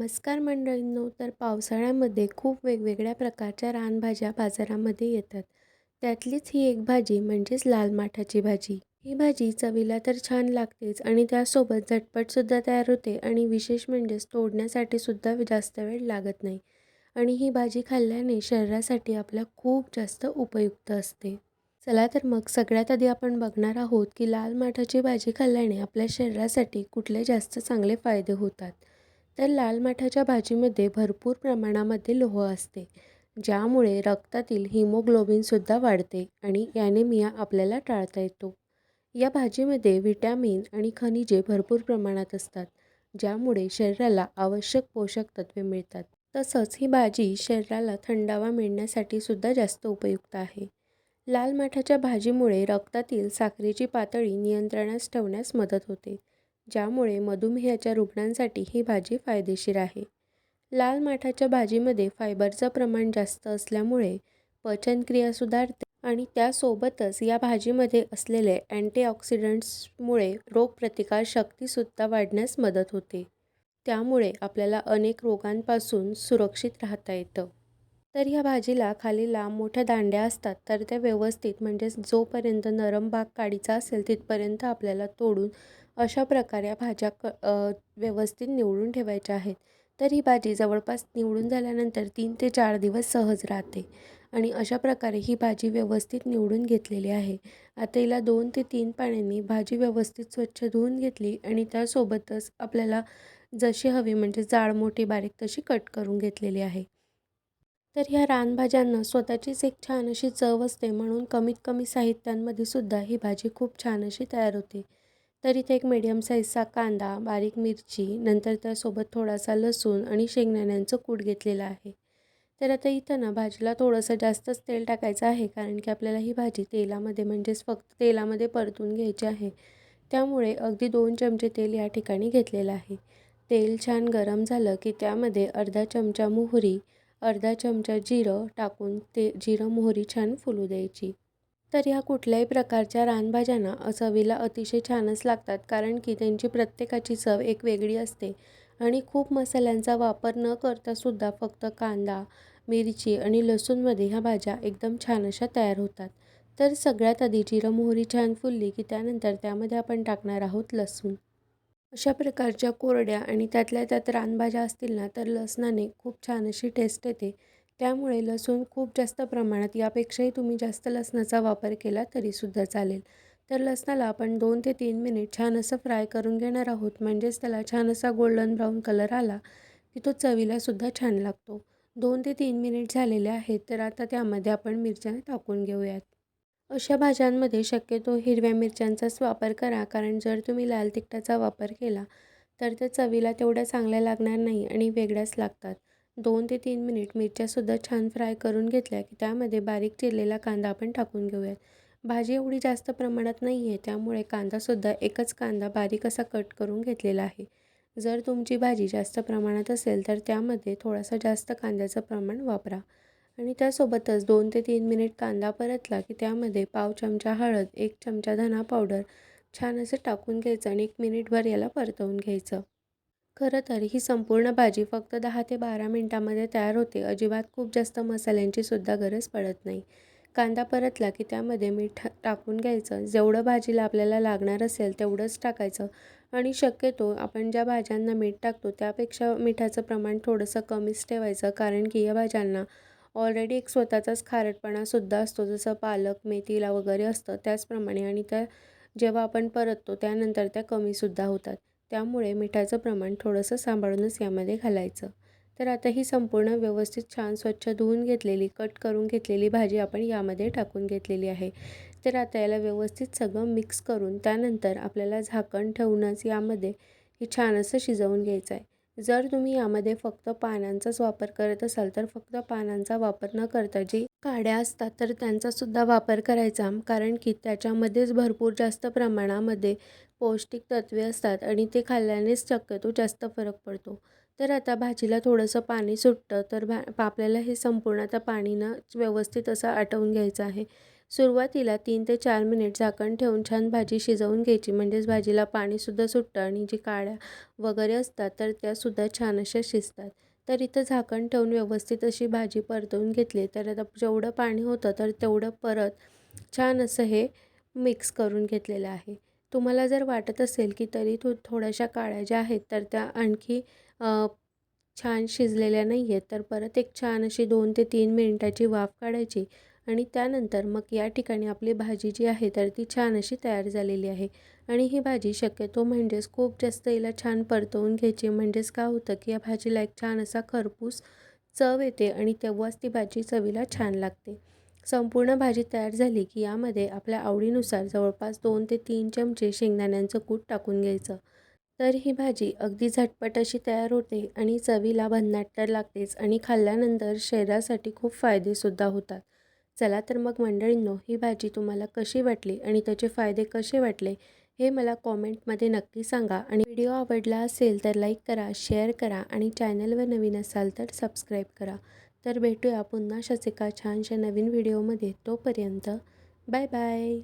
नमस्कार मंडळींनो तर पावसाळ्यामध्ये खूप वेगवेगळ्या प्रकारच्या रानभाज्या बाजारामध्ये येतात. त्यातलीच ही एक भाजी म्हणजेच लाल माठाची भाजी. ही भाजी चवीला तर छान लागतेच आणि त्यासोबत झटपटसुद्धा तयार होते आणि विशेष म्हणजेच तोडण्यासाठी सुद्धा जास्त वेळ लागत नाही. आणि ही भाजी खाल्ल्याने शरीरासाठी आपल्या खूप जास्त उपयुक्त असते. चला तर मग सगळ्यात आधी आपण बघणार आहोत की लाल माठाची भाजी खाल्ल्याने आपल्या शरीरासाठी कुठले जास्त चांगले फायदे होतात. तर लाल माठाच्या भाजीमध्ये भरपूर प्रमाणामध्ये लोह असते ज्यामुळे रक्तातील हिमोग्लोबिनसुद्धा वाढते आणि ॲनेमिया आपल्याला टाळता येतो. या भाजीमध्ये व्हिटॅमिन आणि खनिजे भरपूर प्रमाणात असतात ज्यामुळे शरीराला आवश्यक पोषक तत्वे मिळतात. तसंच ही भाजी शरीराला थंडावा मिळण्यासाठी सुद्धा जास्त उपयुक्त आहे. लाल माठाच्या भाजीमुळे रक्तातील साखरेची पातळी नियंत्रणास ठेवण्यास मदत होते. ज्यामुळे मधुमेहाच्या रुग्णांसाठी ही भाजी फायदेशीर आहे. लाल माठाच्या भाजीमध्ये फायबरचं प्रमाण जास्त असल्यामुळे पचनक्रिया सुधारते आणि त्यासोबतच या भाजीमध्ये असलेले अँटीऑक्सिडंट्समुळे रोगप्रतिकारशक्तीसुद्धा वाढण्यास मदत होते. त्यामुळे आपल्याला अनेक रोगांपासून सुरक्षित राहता येतं. तर ह्या भाजीला खाली लांब मोठ्या दांड्या असतात. तर त्या व्यवस्थित म्हणजेच जोपर्यंत नरम भाग काढीचा असेल तिथपर्यंत आपल्याला तोडून अशा प्रकारे या भाज्या क व्यवस्थित निवडून ठेवायच्या आहेत. तर ही भाजी जवळपास निवडून झाल्यानंतर तीन ते चार दिवस सहज राहते आणि अशा प्रकारे ही भाजी व्यवस्थित निवडून घेतलेली आहे. आता हिला दोन ते तीन पाण्याने भाजी व्यवस्थित स्वच्छ धुवून घेतली आणि त्यासोबतच आपल्याला जशी हवी म्हणजे जाड मोठी बारीक तशी कट करून घेतलेली आहे. तर ह्या रानभाज्यांना स्वतःचीच एक छान अशी चव असते म्हणून कमीत कमी साहित्यांमध्ये सुद्धा ही भाजी खूप छान अशी तयार होते. तर इथे एक मीडियम साईजचा कांदा बारीक मिरची नंतर त्यासोबत थोडासा लसूण आणि शेंगदाण्यांचं कूट घेतलेलं आहे. तर आता इथं ना भाजीला थोडंसं जास्तच तेल टाकायचं आहे कारण की आपल्याला ही भाजी तेलामध्ये म्हणजेच फक्त तेलामध्ये परतून घ्यायची आहे. त्यामुळे अगदी दोन चमचे तेल या ठिकाणी घेतलेलं आहे. तेल छान गरम झालं की त्यामध्ये अर्धा चमचा मोहरी अर्धा चमचा जिरं टाकून ते जिरं मोहरी छान फुलू द्यायची. तर ह्या कुठल्याही प्रकारच्या रानभाज्यांना चवीला अतिशय छानच लागतात कारण की त्यांची प्रत्येकाची चव एक वेगळी असते आणि खूप मसाल्यांचा वापर न करतासुद्धा फक्त कांदा मिरची आणि लसूणमध्ये ह्या भाज्या एकदम छान अशा तयार होतात. तर सगळ्यात आधी जिरं मोहरी छान फुलली की त्यानंतर त्यामध्ये आपण टाकणार आहोत लसूण. अशा प्रकारच्या कोरड्या आणि त्यातल्या त्यात रानभाज्या असतील ना तर लसणाने खूप छान अशी टेस्ट येते. त्यामुळे लसूण खूप जास्त प्रमाणात यापेक्षाही तुम्ही जास्त लसणाचा वापर केला तरीसुद्धा चालेल. तर लसणाला आपण दोन ते तीन मिनिट छान असं फ्राय करून घेणार आहोत. म्हणजेच त्याला छान असा गोल्डन ब्राऊन कलर आला की तो चवीलासुद्धा छान लागतो. दोन ते तीन मिनिट झालेले आहेत तर आता त्यामध्ये आपण मिरच्या टाकून घेऊयात. अशा भाज्यांमध्ये शक्यतो हिरव्या मिरच्यांचाच वापर करा कारण जर तुम्ही लाल तिखटाचा वापर केला तर त्या चवीला तेवढ्या चांगल्या लागणार नाही आणि वेगळ्याच लागतात. दोन ते तीन मिनिट मिरच्यासुद्धा छान फ्राय करून घेतल्या की त्यामध्ये बारीक चिरलेला कांदा आपण टाकून घेऊयात. भाजी एवढी जास्त प्रमाणात नाही आहे त्यामुळे कांदासुद्धा एकच कांदा बारीक असा कट करून घेतलेला आहे. जर तुमची भाजी जास्त प्रमाणात असेल तर त्यामध्ये थोडासा जास्त कांद्याचं प्रमाण वापरा. आणि त्यासोबतच दोन ते तीन मिनिट कांदा परतला की त्यामध्ये पाव चमचा हळद एक चमचा धना पावडर छान असं टाकून घ्यायचं आणि एक मिनिटभर याला परतवून घ्यायचं. खरं तर ही संपूर्ण भाजी फक्त दहा ते बारा मिनटामध्ये तयार होते. अजिबात खूप जास्त मसाल्यांची सुद्धा गरज पडत नाही. कांदा परतला की त्यामध्ये मीठ टाकून घ्यायचं. जेवढं भाजीला आपल्याला लागणार असेल तेवढंच टाकायचं आणि शक्यतो आपण ज्या भाज्यांना मीठ टाकतो त्यापेक्षा मिठाचं प्रमाण थोडंसं कमीच ठेवायचं कारण की या भाज्यांना ऑलरेडी एक स्वतःचाच खारटपणासुद्धा असतो जसं पालक मेथीला वगैरे असतं त्याचप्रमाणे आणि त्या जेव्हा आपण परततो त्यानंतर त्या कमीसुद्धा होतात. त्यामुळे मिठाचं प्रमाण थोडंसं सांभाळूनच यामध्ये घालायचं. तर आता ही संपूर्ण व्यवस्थित छान स्वच्छ धुवून घेतलेली कट करून घेतलेली भाजी आपण यामध्ये टाकून घेतलेली आहे. तर आता याला व्यवस्थित सगळं मिक्स करून त्यानंतर आपल्याला झाकण ठेवूनच यामध्ये हे छान असं शिजवून घ्यायचं आहे. जर तुम्ही यामध्ये फक्त पानांचाच वापर करत असाल तर फक्त पानांचा वापर न करता जी काड्या असतात तर त्यांचासुद्धा वापर करायचा. कारण की त्याच्यामध्येच भरपूर जास्त प्रमाणामध्ये पौष्टिक तत्वे असतात आणि ते खाल्ल्यानेच शक्यतो जास्त फरक पडतो. तर आता भाजीला थोडंसं पाणी सुटतं तर भा आपल्याला हे संपूर्ण आता पाणीनं व्यवस्थित असं आटवून घ्यायचं आहे. सुरुवातीला तीन ते चार मिनिट झाकण ठेवून छान भाजी शिजवून घ्यायची. म्हणजेच भाजीला पाणीसुद्धा सुटतं आणि जी काळ्या वगैरे असतात तर त्यासुद्धा छान अशा शिजतात. तर इथं झाकण ठेवून व्यवस्थित अशी भाजी परतवून घेतली. तर आता जेवढं पाणी होतं तर तेवढं परत छान असं हे मिक्स करून घेतलेलं आहे. तुम्हाला जर वाटत असेल की तरी थो थोड्याशा काळ्या ज्या आहेत तर त्या आणखी छान शिजलेल्या नाही आहेत तर परत एक छान अशी दोन ते तीन मिनटाची वाफ काढायची. आणि त्यानंतर मग या ठिकाणी आपली भाजी जी आहे तर ती छान अशी तयार झालेली आहे. आणि ही भाजी शक्यतो म्हणजेच खूप जास्त हिला छान परतवून घ्यायची. म्हणजेच काय होतं की या भाजीला एक छान असा खरपूस चव येते आणि तेव्हाच ती भाजी चवीला छान लागते. संपूर्ण भाजी तयार झाली की यामध्ये आपल्या आवडीनुसार जवळपास दोन ते तीन चमचे शेंगदाण्यांचं कूट टाकून घ्यायचं. तर ही भाजी अगदी झटपट अशी तयार होते आणि चवीला भन्नाट तर लागतेच आणि खाल्ल्यानंतर शरीरासाठी खूप फायदेसुद्धा होतात. चला तर मग मंडळींनो ही भाजी तुम्हाला कशी वाटली आणि त्याचे फायदे कसे वाटले हे मला कॉमेंटमध्ये नक्की सांगा. आणि व्हिडिओ आवडला असेल तर लाईक करा शेअर करा आणि चॅनलवर नवीन असाल तर सबस्क्राईब करा. तर भेटूया पुन्हा अशाच एका छानशा नवीन व्हिडिओमध्ये तोपर्यंत बाय बाय.